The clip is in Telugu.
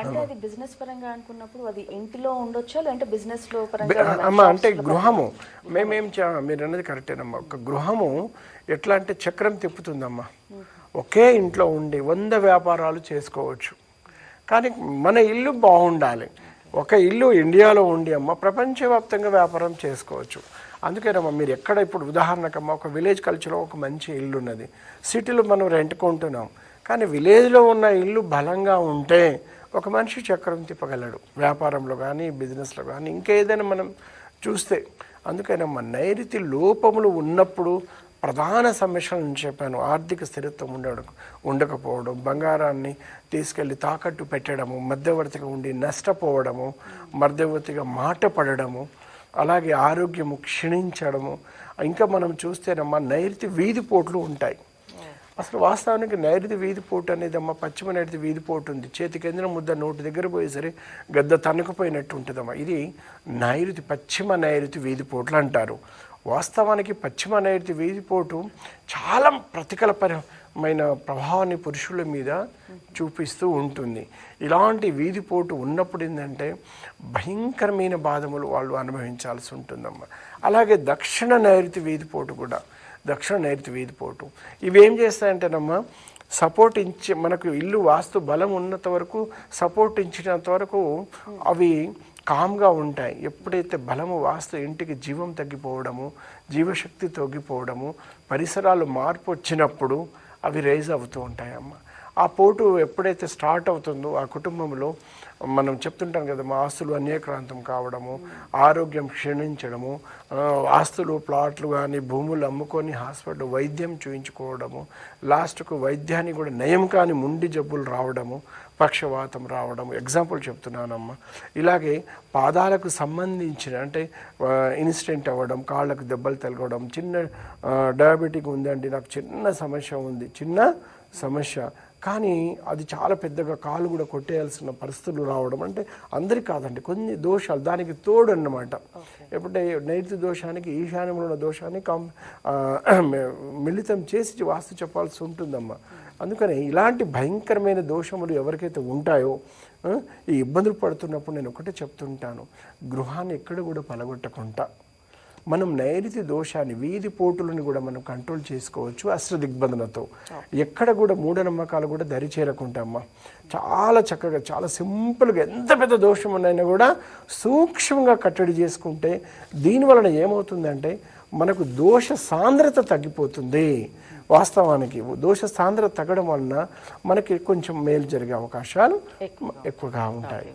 అంటే అది బిజినెస్ పరంగా అనుకున్నప్పుడు అది ఇంటిలో ఉండొచ్చా? లేదంటే బిజినెస్లో పరంగా అమ్మ అంటే గృహము. మేమేం మీరు అన్నది కరెక్టేనమ్మా ఒక గృహము ఎట్లా అంటే చక్రం తిప్పుతుందమ్మా. ఒకే ఇంట్లో ఉండి వంద వ్యాపారాలు చేసుకోవచ్చు. కానీ మన ఇల్లు బాగుండాలి. ఒక ఇల్లు ఇండియాలో ఉండి అమ్మ ప్రపంచవ్యాప్తంగా వ్యాపారం చేసుకోవచ్చు. అందుకేనమ్మా మీరు ఎక్కడ ఇప్పుడు ఉదాహరణకమ్మా ఒక విలేజ్ కల్చర్లో ఒక మంచి ఇల్లు ఉన్నది. సిటీలో మనం రెంట్ కొంటున్నాం. కానీ విలేజ్లో ఉన్న ఇల్లు బలంగా ఉంటే ఒక మనిషి చక్రం తిప్పగలడు. వ్యాపారంలో కానీ బిజినెస్లో కానీ ఇంకా ఏదైనా మనం చూస్తే అందుకనమ్మా నైరుతి లోపములు ఉన్నప్పుడు ప్రధాన సమస్యలను చెప్పాను. ఆర్థిక స్థిరత్వం ఉండడం ఉండకపోవడం బంగారాన్ని తీసుకెళ్ళి తాకట్టు పెట్టడము మధ్యవర్తిగా ఉండి నష్టపోవడము మధ్యవర్తిగా మాట పడడము అలాగే ఆరోగ్యము క్షీణించడము ఇంకా మనం చూస్తేనమ్మా నైరుతి వీధి పోట్లు ఉంటాయి. అసలు వాస్తవానికి నైరుతి వీధి పోటు అనేది అమ్మ పశ్చిమ నైరుతి వీధి పోటు ఉంది. చేతి కేంద్రం ముద్ద నోటి దగ్గర పోయేసరి గద్ద తనుకుపోయినట్టు ఉంటుందమ్మా. ఇది నైరుతి పశ్చిమ నైరుతి వీధి పోట్లు అంటారు. వాస్తవానికి పశ్చిమ నైరుతి వీధి పోటు చాలా ప్రతికలపరమైన ప్రభావాన్ని పురుషుల మీద చూపిస్తూ ఉంటుంది. ఇలాంటి వీధి పోటు ఉన్నప్పుడు ఏంటంటే భయంకరమైన బాధములు వాళ్ళు అనుభవించాల్సి ఉంటుందమ్మా. అలాగే దక్షిణ నైరుతి వీధి పోటు కూడా. దక్షిణ నైరుతి వీధి పోటు ఇవేం చేస్తాయంటేనమ్మా సపోర్ట్ ఇచ్చి మనకు ఇల్లు వాస్తు బలం ఉన్నంత వరకు సపోర్ట్ ఇచ్చినంత వరకు అవి కామ్గా ఉంటాయి. ఎప్పుడైతే బలము వాస్తు ఇంటికి జీవం తగ్గిపోవడము జీవశక్తి తగ్గిపోవడము పరిసరాలు మార్పు వచ్చినప్పుడు అవి రైజ్ అవుతూ ఉంటాయమ్మ. ఆ పోటు ఎప్పుడైతే స్టార్ట్ అవుతుందో ఆ కుటుంబంలో మనం చెప్తుంటాం కదా మా ఆస్తులు అన్యక్రాంతం కావడము ఆరోగ్యం క్షీణించడము ఆస్తులు ప్లాట్లు కానీ భూములు అమ్ముకొని హాస్పిటల్ వైద్యం చూయించుకోవడము లాస్ట్కు వైద్యాన్ని కూడా నయం కాని ముండి జబ్బులు రావడము పక్షవాతం రావడం ఎగ్జాంపుల్ చెప్తున్నానమ్మా. ఇలాగే పాదాలకు సంబంధించిన అంటే ఇన్సిడెంట్ అవ్వడం కాళ్ళకు దెబ్బలు తగలడం చిన్న డయాబెటిక్ ఉందండి నాకు చిన్న సమస్య ఉంది చిన్న సమస్య. కానీ అది చాలా పెద్దగా కాలు కూడా కొట్టేయాల్సిన పరిస్థితులు రావడం అంటే అందరికి కాదండి కొన్ని దోషాలు దానికి తోడు అన్నమాట. ఎప్పుడంటే నైరుతి దోషానికి ఈశాన్యంలో ఉన్న దోషాన్ని కాం మిళితం చేసి వాస్తు చెప్పాల్సి ఉంటుందమ్మా. అందుకని ఇలాంటి భయంకరమైన దోషములు ఎవరికైతే ఉంటాయో ఈ ఇబ్బందులు పడుతున్నప్పుడు నేను ఒకటే చెప్తుంటాను గృహాన్ని ఎక్కడ కూడా పలగొట్టకుండా మనం నైరుతి దోషాన్ని వీధి పోటులను కూడా మనం కంట్రోల్ చేసుకోవచ్చు అస్త్ర దిగ్బంధనతో. ఎక్కడ కూడా మూఢనమ్మకాలు కూడా దరి చేరకుంటామ్మా చాలా చక్కగా చాలా సింపుల్గా ఎంత పెద్ద దోషం ఉన్నైనా కూడా సూక్ష్మంగా కట్టడి చేసుకుంటే దీని వలన ఏమవుతుందంటే మనకు దోష సాంద్రత తగ్గిపోతుంది. వాస్తవానికి దోష సాంద్రత తగ్గడం వలన మనకి కొంచెం మేలు జరిగే అవకాశాలు ఎక్కువగా ఉంటాయి.